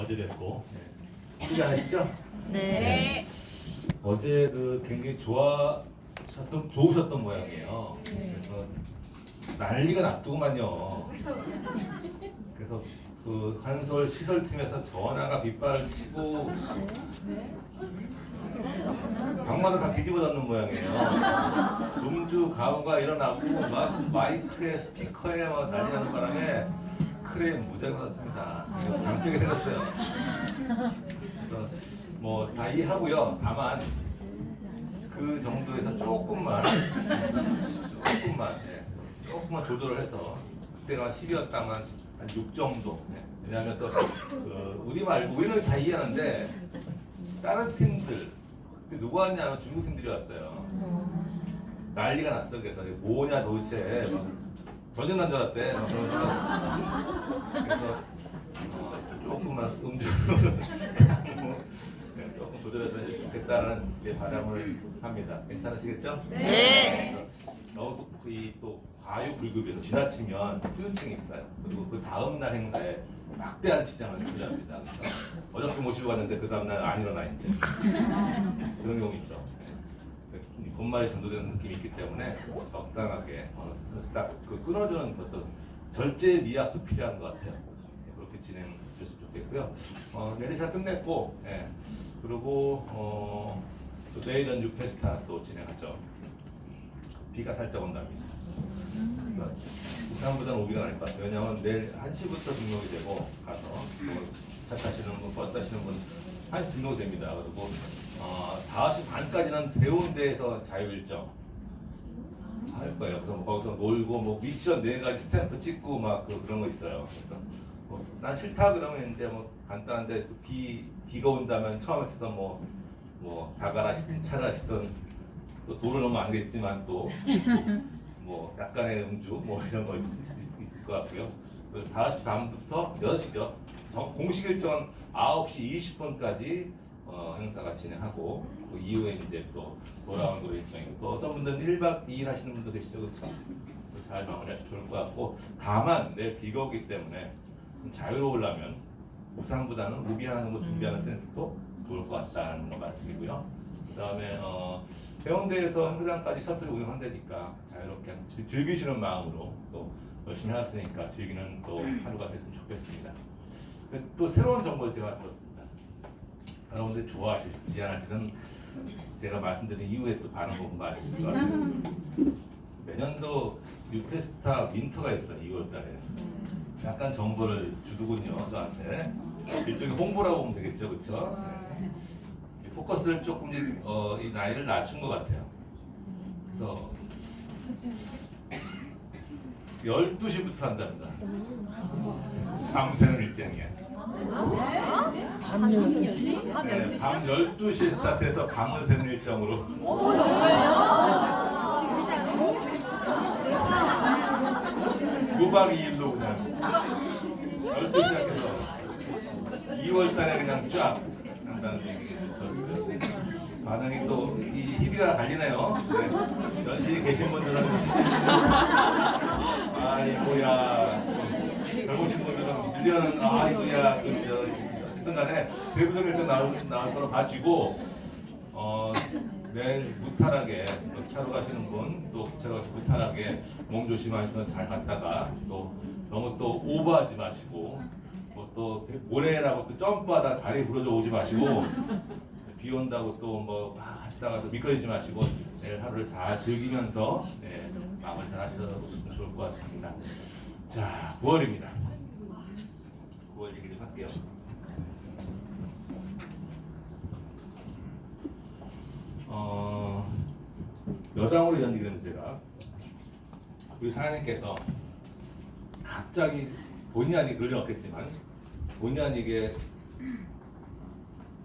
어제 뵙고 네. 기대 하시죠? 네. 어제 그 굉장히 좋아셨던 좋으셨던 모양이에요. 그래서 난리가 났더구만요. 그래서 그 한솔 시설팀에서 전화가 빗발을 치고 방마다 다 뒤집어졌는 모양이에요. 음주 가호가 일어나고 막 마이크에 스피커에 막 난리 나는 바람에 크레인 무지하게 맞았습니다. 방벽이 생겼어요. 그래서 뭐 다 이해하고요. 다만 그 정도에서 조금만 조금만 예, 조금만 조절을 해서 그때가 10이었다면 한 6 정도. 예. 왜냐하면 또 그 우리 말고 우리는 다 이해하는데 다른 팀들 그 누구 왔냐면 중국 팀들이 왔어요. 난리가 났어. 그래서 뭐냐 도대체 막 전쟁 난줄 알았대. 그래서 어, 조금만 음주 네, 조금 조절해서 해주면 좋겠다는 제 바람을 합니다. 괜찮으시겠죠? 네. 너무 또 이 또 과유불급이라서 지나치면 후유증이 있어요. 그리고 그 다음 날 행사에 막대한 지장을. 그래서 어렵게 모시고 갔는데 그 다음 날 안 일어나 이제 그런 경우 있죠. 네. 본말이 전도되는 느낌이 있기 때문에 적당하게 어, 딱그 끊어주는 어떤 절제 미학도 필요한 것 같아요. 네, 그렇게 진행해 주셨으면 좋겠고요. 어, 내일 잘 끝냈고, 예. 그리고 어, 또 내일은 뉴페스타 또 진행하죠. 비가 살짝 온답니다. 그래서 부산보다는 오비가 날 것 같아요. 왜냐하면 내일 1시부터 등록이 되고 가서 뭐 차 타시는 분, 버스 타시는 분 1시 등록이 됩니다. 그리고 어, 5시 반까지는 배운대에서 자유일정 할 거예요. 그래서 뭐 거기서 놀고 뭐 미션 네 가지 스탬프 찍고 막 그, 그런 거 있어요. 그래서 뭐, 난 싫다 그러면 이제 뭐 간단한데 그비 비가 온다면 처음에 쳐서 뭐 뭐 다가라시든 차라시든 또 돌을 넣으면 안 되겠지만 또 뭐 약간의 음주 뭐 이런 거 있을 수 있을 것 같고요. 그래서 5시 반부터 6시죠. 공식 일정은 9시 20분까지 어, 행사가 진행하고 그 이후에 이제 또 돌아오는 거 일정이고 또 어떤 분들은 1박 2일 하시는 분도 계시죠. 그렇죠? 그래서 잘 마무리하시면 좋을 것 같고 다만 내일 비가 오기 때문에 좀 자유로우려면 우상보다는 무비하는 거 준비하는 센스도 좋을 것 같다는 거 말씀이고요. 그 다음에 어, 해운대에서 항상까지 셔틀 운영한다니까 자유롭게 즐- 즐기시는 마음으로 또 열심히 하셨으니까 즐기는 또 하루가 됐으면 좋겠습니다. 또 새로운 정보를 제가 들었습니다. 여러분들 좋아하실지 안 할지는 제가 말씀드린 이후에 또 반응 보면 아실 것 같아요. 내년도 유페스타 윈터가 있어요. 2월 달에. 약간 정보를 주더군요 저한테. 일종의 홍보라고 보면 되겠죠, 그렇죠? 포커스를 조금 어, 이 나이를 낮춘 것 같아요. 그래서 12시부터 한답니다. 밤새는 일정이야. 밤 12시? 네, 밤 12시에 스타트해서 밤을 새는 일정으로. 무박 2일로 그냥 12시 시작해서 2월 달에 그냥 쫙 한다는 얘기 들었어요. 반응이 또 이 희비가 갈리네요. 네. 연신이 계신 분들은 아이고야 젊으신 분들은 밀려는 아이고야 그, 저, 어쨌든 간에 세부적 일정 나올, 나올 거로 봐지고 어, 내일 무탈하게 또 차로 가시는 분, 또 기차로 가서 무탈하게 몸 조심하시면서 잘 갔다가 또 너무 또 오버하지 마시고 뭐 또 모래라고 또 점프하다 다리 부러져 오지 마시고 비 온다고 또뭐 하시다가 또 미끄러지지 마시고 내일 하루를 잘 즐기면서 네, 마무리 잘 하시면 좋을 것 같습니다. 자, 9월입니다. 9월 얘기 좀 할게요. 어, 여당으로 얘기를 했는데 제가 우리 사장님께서 갑자기 본의 아니게 그럴 일 없겠지만 본의 아니게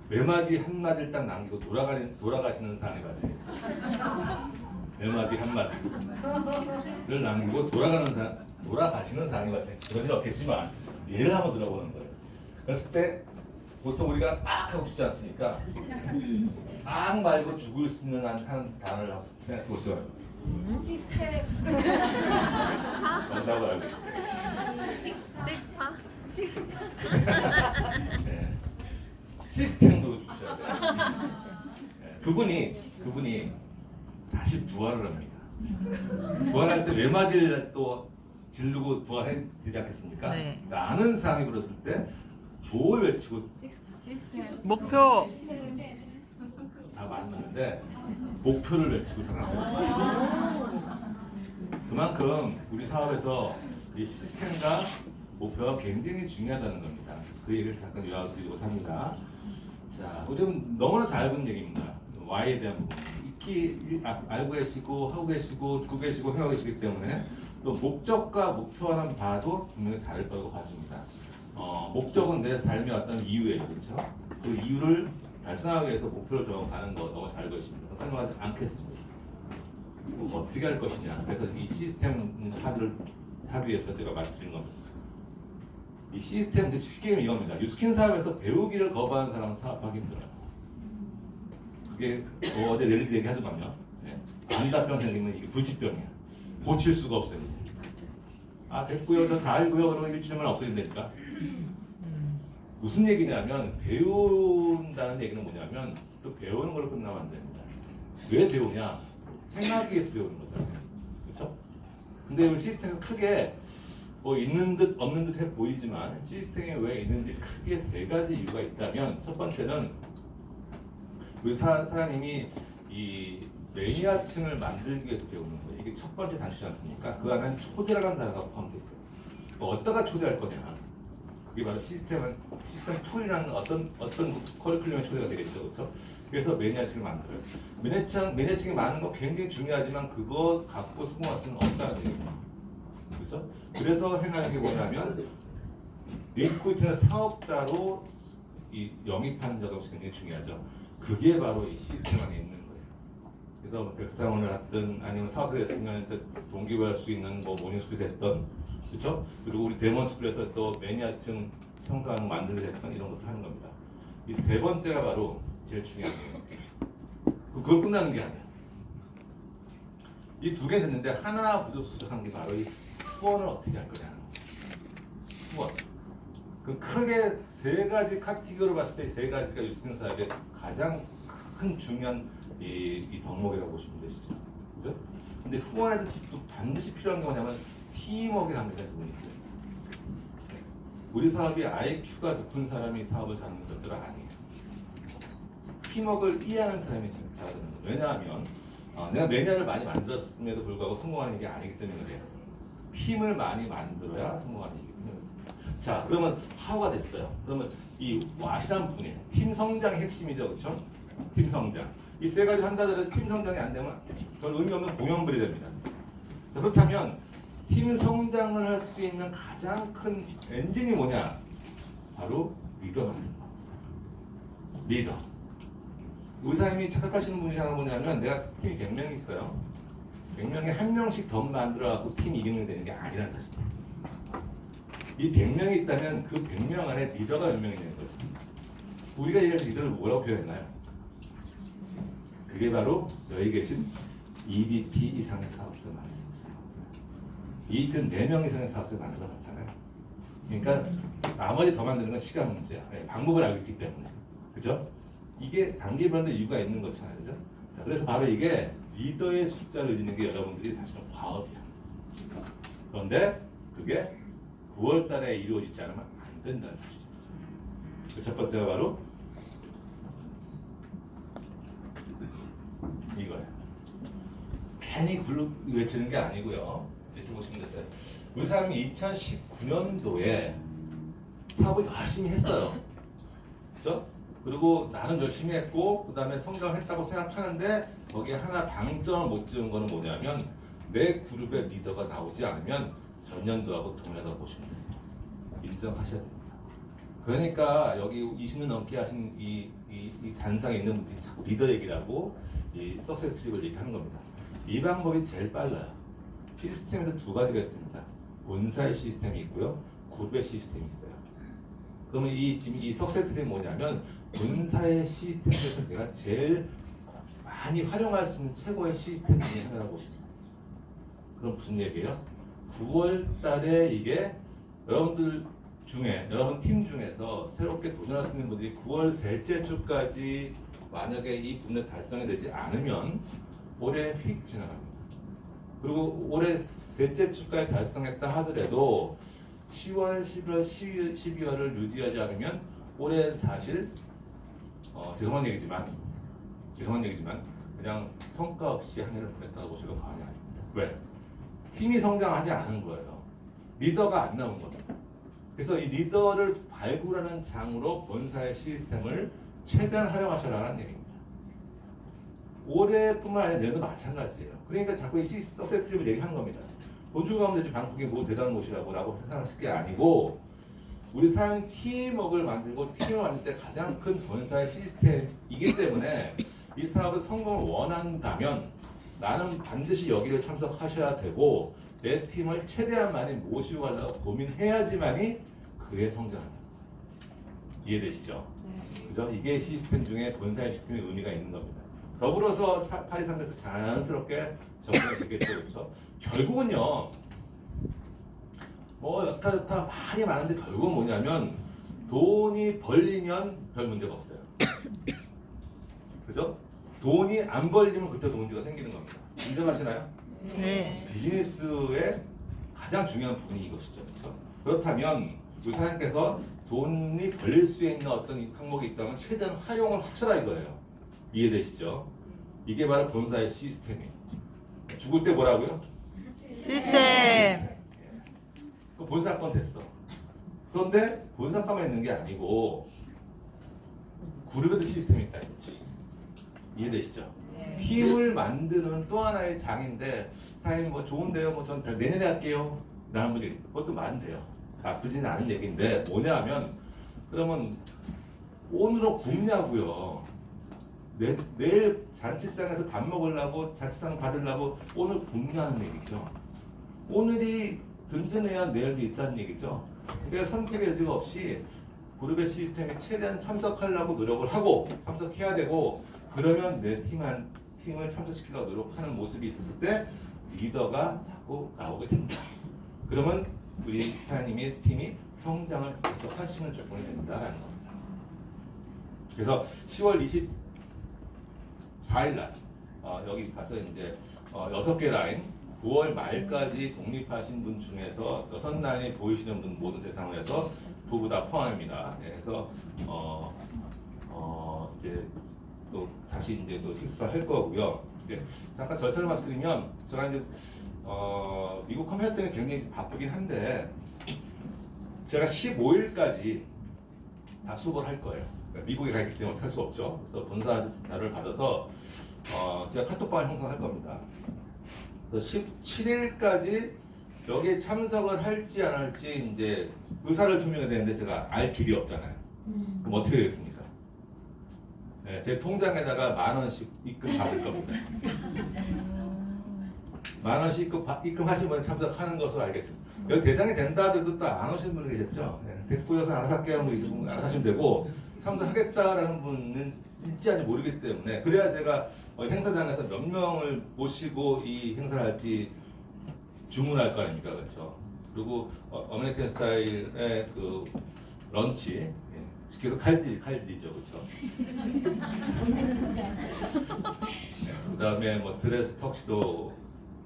외마디 한 마디를 딱 남기고 돌아가는 돌아가시는 사람이 발생했어요. 외마디 한 마디를 남기고 돌아가는 사 돌아가시는 사람이 발생. 그런 일 없겠지만 예를 한번 들어보는 거예요. 그랬을 때 보통 우리가 딱 하고 죽지 않습니까? 악 말고 죽을 수 있는 한, 한 단어를 한번 생각해 보시면 정답을 알고 있어요. 식스파? 네. 시스템으로 주셔야 돼요. 예, 그분이 그분이 다시 부활을 합니다. 부활할 때 외마디를 또 지르고 부활해 되지 않겠습니까? 네. 아는 사람이 그랬을 때뭘 외치고 목표. 다 맞는데 목표를 외치고 살았어요. 그만큼 우리 사업에서 이 시스템과 목표가 굉장히 중요하다는 겁니다. 그 얘기를 잠깐 요약드리고 합니다. 자, 우리는 너무나 잘 알고 있는 얘기입니다. Y에 대한 부분. 익히 아- 알고 계시고 하고 계시고 듣고 계시고 해오고 계시기 때문에 또 목적과 목표와는 봐도 분명히 다를 거라고 봐집니다. 어, 목적은 내 삶의 어떤 이유예요, 그렇죠? 그 이유를 달성하기 위해서 목표를 정하는 거 너무 잘 있습니다. 설명하지 않겠습니다. 뭐 어떻게 할 것이냐. 그래서 이 시스템 합의를 합의해서 제가 말씀드린 겁니다. 이 시스템 그 쉽게 얘기하면 이겁니다. 유스킨 사업에서 배우기를 거부하는 사람은 사업하기 힘들어요. 그게 뭐 어제 랠리 얘기 하더만요. 네. 안다병 생기면 이게 불치병이야. 고칠 수가 없어요 이제. 아 됐고요, 저 다 알고요. 그러면 일주일만 없어진다니까. 무슨 얘기냐면 배운다는 얘기는 뭐냐면 또 배우는 걸로 끝나면 안 됩니다. 왜 배우냐? 행하기 위해서 배우는 거잖아요. 그렇죠? 근데 우리 시스템에서 크게 뭐 있는 듯 없는 듯해 보이지만 시스템이 왜 있는지 크게 세 가지 이유가 있다면 첫 번째는 우리 사, 사장님이 이 매니아층을 만들기 위해서 배우는 거예요. 이게 첫 번째 단추지 않습니까? 그 안에는 초대라는 단어가 포함되어 있어요. 뭐 어디다가 초대할 거냐? 그게 바로 시스템은 시스템 풀이라는 어떤 어떤 커리큘럼의 초대가 되겠죠, 그렇죠? 그래서 매니아층을 만들어요. 매니아층 매니아층이 많은 거 굉장히 중요하지만 그거 갖고 성공할 수는 없다는 얘기입니다. 그렇죠? 그래서 행하는 게 뭐냐면 리크루트는 사업자로 이 영입하는 작업이 굉장히 중요하죠. 그게 바로 이 시스템 안에 있는 거예요. 그래서 백상원을 했든 아니면 사업자 됐으면 동기부여할 수 있는 뭐 모닝스쿨이 됐던 그렇죠? 그리고 우리 데몬스쿨에서 또 매니아층 성장 만들게 됐던 이런 것들 하는 겁니다. 이 세 번째가 바로 제일 중요한 거예요. 그- 그걸 끝나는 게 아니야. 이 두 개 됐는데 하나 부족, 부족한 게 바로 이 후원을 어떻게 할 거냐. 후원. 그 크게 세 가지 카테고리로 봤을 때 세 가지가 유스킨 사업의 가장 큰 중요한 이, 이 덕목이라고 보시면 되시죠. 그죠? 근데 후원에서 또 반드시 필요한 게 뭐냐면 팀워크에 관계된 부분이 있어요. 우리 사업이 IQ가 높은 사람이 사업을 잡는 것들은 아니에요. 팀워크를 이해하는 사람이 되는 거예요. 왜냐하면 어, 내가 매니아를 많이 만들었음에도 불구하고 성공하는 게 아니기 때문에 그래요. 팀을 많이 만들어야 성공하는 일이기 때문이었습니다. 자, 그러면 하우가 됐어요. 그러면 이 와시란 부분이에요. 팀 성장이 핵심이죠, 그렇죠? 팀 성장. 이 세 가지 한다 하더라도 팀 성장이 안 되면 별 의미 없는 공연불이 됩니다. 자, 그렇다면 팀 성장을 할 수 있는 가장 큰 엔진이 뭐냐? 바로 리더. 리더. 우리 사장님이 착각하시는 분이 하나 뭐냐면 내가 팀이 100명 있어요. 100명에 한 명씩 더 만들어갖고 팀 이기는 되는 게 아니라는 사실이에요. 이 100명이 있다면 그 100명 안에 리더가 몇 명이 되는 거죠. 우리가 얘기할 리더를 뭐라고 표현했나요? 그게 바로 여기 계신 EVP 이상의 사업자 맞습니다. EVP는 4명 이상의 사업자 만들어 봤잖아요. 그러니까 나머지 더 만드는 건 시간 문제야. 네, 방법을 알고 있기 때문에. 그죠? 이게 단계별로 이유가 있는 거잖아요. 그죠? 자, 그래서 바로 이게 리더의 숫자를 늘리는 게 여러분들이 사실은 과업이야. 그런데 그게 9월 달에 이루어지지 않으면 안 된다는 사실이죠. 그첫 번째가 바로 이거예요. 괜히 굴러 외치는 게 아니고요. 이렇게 보시면 됐어요. 우리 사람이 2019년도에 사업을 열심히 했어요. 그죠? 그리고 나는 열심히 했고 그 다음에 성장했다고 생각하는데 거기에 하나 방점을 못 지은 거는 뭐냐면 내 그룹의 리더가 나오지 않으면 전년도하고 동일하다고 보시면 됐어요. 인정하셔야 됩니다. 그러니까 여기 20년 넘게 하신 이, 이, 이 단상에 있는 분들이 자꾸 리더 얘기를 하고 이 석세스 트립을 얘기하는 겁니다. 이 방법이 제일 빨라요. 시스템에도 두 가지가 있습니다. 본사의 시스템이 있고요. 그룹의 시스템이 있어요. 그러면 이 지금 이 석세 트립이 뭐냐면 본사의 시스템에서 내가 제일 많이 활용할 수 있는 최고의 시스템 중에 하나라고 돼요. 그럼 무슨 얘기예요? 9월 달에 이게 여러분들 중에 여러분 팀 중에서 새롭게 도전할 수 있는 분들이 9월 셋째 주까지 만약에 이 분들 달성이 되지 않으면 올해 휙 지나갑니다. 그리고 올해 셋째 주까지 달성했다 하더라도 10월, 11월, 12월, 12월을 유지하지 않으면 올해 사실 어, 죄송한 얘기지만 죄송한 얘기지만 그냥 성과 없이 한 해를 보냈다고 보셔도 과언이 아닙니다. 왜? 팀이 성장하지 않은 거예요. 리더가 안 나온 겁니다. 그래서 이 리더를 발굴하는 장으로 본사의 시스템을 최대한 활용하셔라는 얘기입니다. 올해뿐만 아니라 내년도 마찬가지예요. 그러니까 자꾸 이 석세 트립을 얘기하는 겁니다. 본주 가운데 방콕이 뭐 대단한 곳이라고 라고 생각하실 게 아니고 우리 사용 팀워크를 만들고 팀을 만들 때 가장 큰 본사의 시스템이기 때문에 이 사업의 성공을 원한다면 나는 반드시 여기를 참석하셔야 되고 내 팀을 최대한 많이 모시고 가려고 고민해야지만이 그의 성장한다. 이해되시죠? 그죠? 이게 시스템 중에 본사의 시스템의 의미가 있는 겁니다. 더불어서 사- 파리상에서 자연스럽게 적용이 되겠죠, 그렇죠? 결국은요, 뭐 여타 여타 많이 많은데 결국은 뭐냐면 돈이 벌리면 별 문제가 없어요. 돈이 안 벌리면 그때도 문제가 생기는 겁니다. 인정하시나요? 네. 비즈니스의 가장 중요한 부분이 이것이죠. 그렇죠? 그렇다면 우리 사장님께서 돈이 벌릴 수 있는 어떤 항목이 있다면 최대한 활용을 하셔라 이거예요. 이해되시죠? 이게 바로 본사의 시스템이에요. 죽을 때 뭐라고요? 시스템. 그 본사 건 됐어. 그런데 본사가만 있는 게 아니고 그룹에도 시스템이 있다 이거지. 이해되시죠? 팀을 만드는 또 하나의 장인데 사장님 뭐 좋은데요, 뭐전 내년에 할게요. 라는 분이 그것도 많은데요. 나쁘지는 않은 얘기인데 뭐냐면 그러면 오늘은 굶냐고요. 내, 내일 잔치상에서 밥 먹으려고 잔치상 받으려고 오늘 굶냐는 얘기죠. 오늘이 든든해야 내일도 있다는 얘기죠. 그러니까 선택의 여지가 없이 그룹의 시스템에 최대한 참석하려고 노력을 하고 참석해야 되고 그러면 내 팀한 팀을 참석시키려고 노력하는 모습이 있었을 때 리더가 자꾸 나오게 된다. 그러면 우리 사장님의 팀이 성장을 계속 할 수 있는 조건이 된다라는 겁니다. 그래서 10월 24일 날 어, 여기 가서 이제 어, 6개 라인 9월 말까지 독립하신 분 중에서 여섯 라인이 보이시는 분 모든 대상을 해서 부부 다 포함입니다. 네, 그래서 어, 어, 이제 또 다시 이제 또 식스팔 할 거고요. 이제 잠깐 절차를 말씀드리면 제가 이제 어, 미국 컴퓨터 때문에 굉장히 바쁘긴 한데 제가 15일까지 다 수업을 할 거예요. 그러니까 미국에 가 있기 때문에 할 수 없죠. 그래서 본사 자료를 받아서 어, 제가 카톡방을 형성할 겁니다. 그래서 17일까지 여기에 참석을 할지 안 할지 이제 의사를 표명해야 되는데 제가 알 길이 없잖아요. 그럼 어떻게 되겠습니까? 네, 제 통장에다가 만 원씩 입금 받을 겁니다. 만 원씩 입금, 받- 입금하시면 참석하는 것으로 알겠습니다. 여기 대상이 된다 하더라도 또 안 오시는 분이 계셨죠? 네, 됐고요. 알아서 할게요. 하는 거 있으면 알아서 하시면 되고 참석하겠다라는 분은 있지 않지 모르기 때문에 그래야 제가 어, 행사장에서 몇 명을 모시고 이 행사를 할지 주문할 거 아닙니까, 그렇죠? 그리고 어, 메리칸 스타일의 그 런치 예, 계속 칼질 칼질이죠, 그렇죠? 네, 그다음에 뭐 드레스 턱시도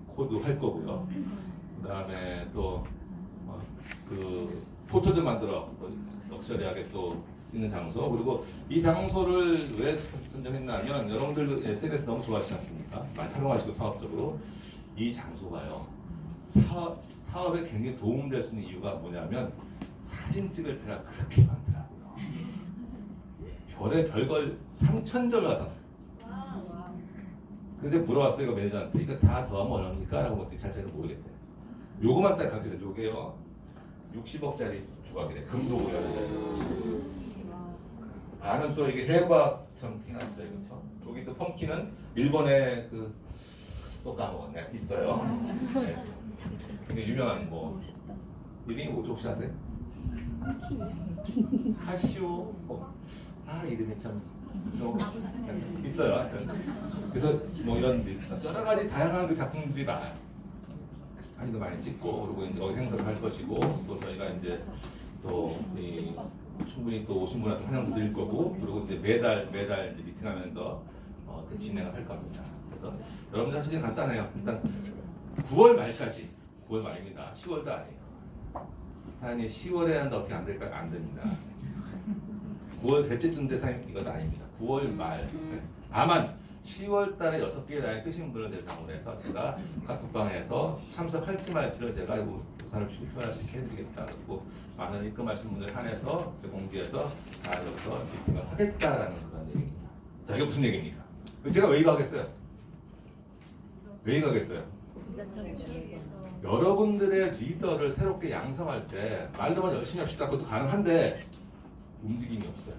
코드 할 거고요. 그다음에 또그 포토도 만들어 또 럭셔리하게 또 있는 장소 그리고 이 장소를 왜 선정했냐면 여러분들 그 SNS 너무 좋아하시지 않습니까? 많이 활용하시고 사업적으로 이 장소가요 사업, 사업에 굉장히 도움될 수 있는 이유가 뭐냐면 사진 찍을 때가 그렇게 많더라고요. 별의 별걸 3천 점을 써. 그래서 물어봤어요 이거 매니저한테 이거 다 더하면 얼마입니까? 라고 했더니 자체를 모르겠대 요거만 딱 가르쳐줘 요게요 60억짜리 조각이래 금도고요 나는 또 이게 해과처럼 해놨어요 그쵸? 여기 또 펌킨은 일본의 그또 까먹었네 있어요 네. 유명한 뭐 이름이 뭐죠 혹시 아세요? 카시오 뭐, 아 이름이 참 좀 있어요 그래서 뭐 이런 여러 가지 다양한 그 작품들이 많아요 많이 찍고 그리고 이제 행사를 할 것이고 또 저희가 이제 또 이, 충분히 또 오신 분한테 환영도 드릴 거고 그리고 이제 매달 매달 이제 미팅하면서 어, 그 진행을 할 겁니다. 그래서 여러분 사실은 간단해요. 일단 9월 말까지 9월 말입니다. 10월도 아니에요. 사장님 10월에 한다 어떻게 안 될까요? 안 됩니다. 9월 셋째 사장님 이건 아닙니다. 9월 말. 네. 다만 10월 달에 6개 라인 뜨신 분을 대상으로 해서 제가 카톡방에서 참석할지 말지를 제가 조사를 표현할 수 있게 해드리겠다. 그리고 많은 입금하신 분들 한해서 공지해서 잘 여기서 미팅을 하겠다라는 그런 얘기입니다. 자, 이게 무슨 얘기입니까? 제가 왜 이거 하겠어요? 왜 이거 하겠어요? 여러분들의 리더를 새롭게 양성할 때 말로만 열심히 합시다. 그것도 가능한데 움직임이 없어요.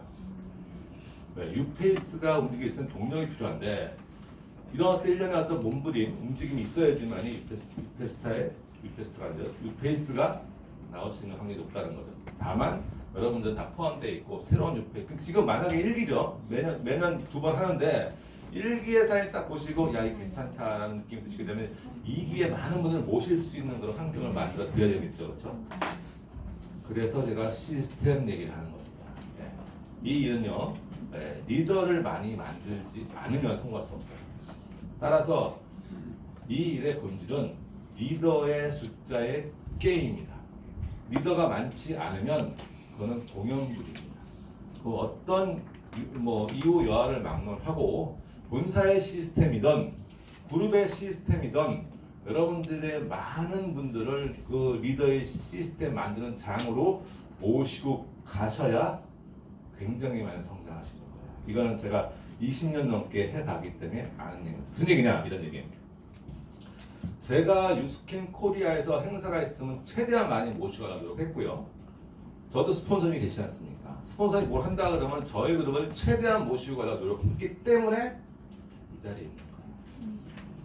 왜? 유페이스가 움직일 수 있는 동력이 필요한데 이런 때 1년에 어떤 몸부림, 움직임이 있어야지만이 유페스, 유페스타의 유페스트가 아니죠. 유페이스가 나올 수 있는 확률이 높다는 거죠. 다만 여러분들 다 포함되어 있고 새로운 유페 근데 지금 만약에 일기죠. 매년 매년 두 번 하는데 일기의 사진 딱 보시고 야이 괜찮다라는 느낌이 드시게 되면 이기에 많은 분을 모실 수 있는 그런 환경을 만들어 드려야 되겠죠, 그렇죠? 그래서 제가 시스템 얘기를 하는 일은요, 예, 리더를 많이 만들지 않으면 성공할 수 없어요. 따라서 이 일의 본질은 리더의 숫자의 게임입니다. 리더가 많지 않으면 그거는 공연불입니다. 그 어떤 이- 뭐 이후 여하를 막론하고 본사의 시스템이든 그룹의 시스템이든 여러분들의 많은 분들을 그 리더의 시스템 만드는 장으로 모시고 가셔야 굉장히 많이 성장하시는 거예요. 이거는 제가 20년 넘게 해가기 때문에 아는 얘기입니다. 무슨 얘기냐 이런 얘기입니다. 제가 유스캔 코리아에서 행사가 있으면 최대한 많이 모시고 가도록 했고요. 저도 스폰서님이 계시지 않습니까? 스폰서님이 뭘 한다 그러면 저희 그룹을 최대한 모시고 가려고 노력했기 때문에 이 자리에 있는 거예요.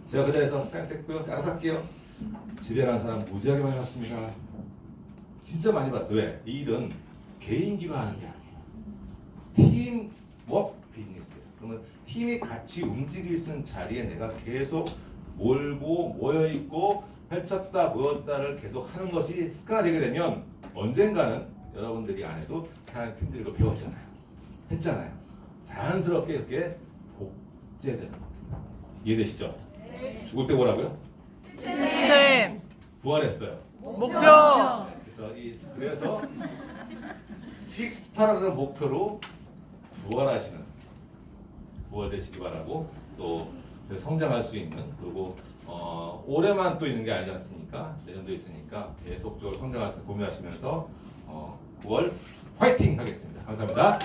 제가 그 자리에서 땡됐고요. 알아서 할게요. 집에 간 사람 무지하게 많이 봤습니다. 진짜 많이 봤어요. 왜? 이 일은 개인기로 하는 게 아니에요. 팀워크 비즈니스예요. 그러면 팀이 같이 움직일 수 있는 자리에 내가 계속 몰고 모여 있고 펼쳤다 모였다를 계속 하는 것이 습관화 되게 되면 언젠가는 여러분들이 안 해도 사람 이거 배웠잖아요. 했잖아요. 자연스럽게 그게 복제되는 겁니다. 이해되시죠? 죽을 때 뭐라고요? 시스템. 부활했어요. 목표. 그래서 이 그래서 식스파라는 목표로 부활하시는 부활되시기 바라고 또 성장할 수 있는 그리고 어, 올해만 또 있는 게 아니지 않습니까? 내년도 있으니까 계속적으로 성장할 수 고민하시면서 어, 9월 화이팅 하겠습니다. 감사합니다.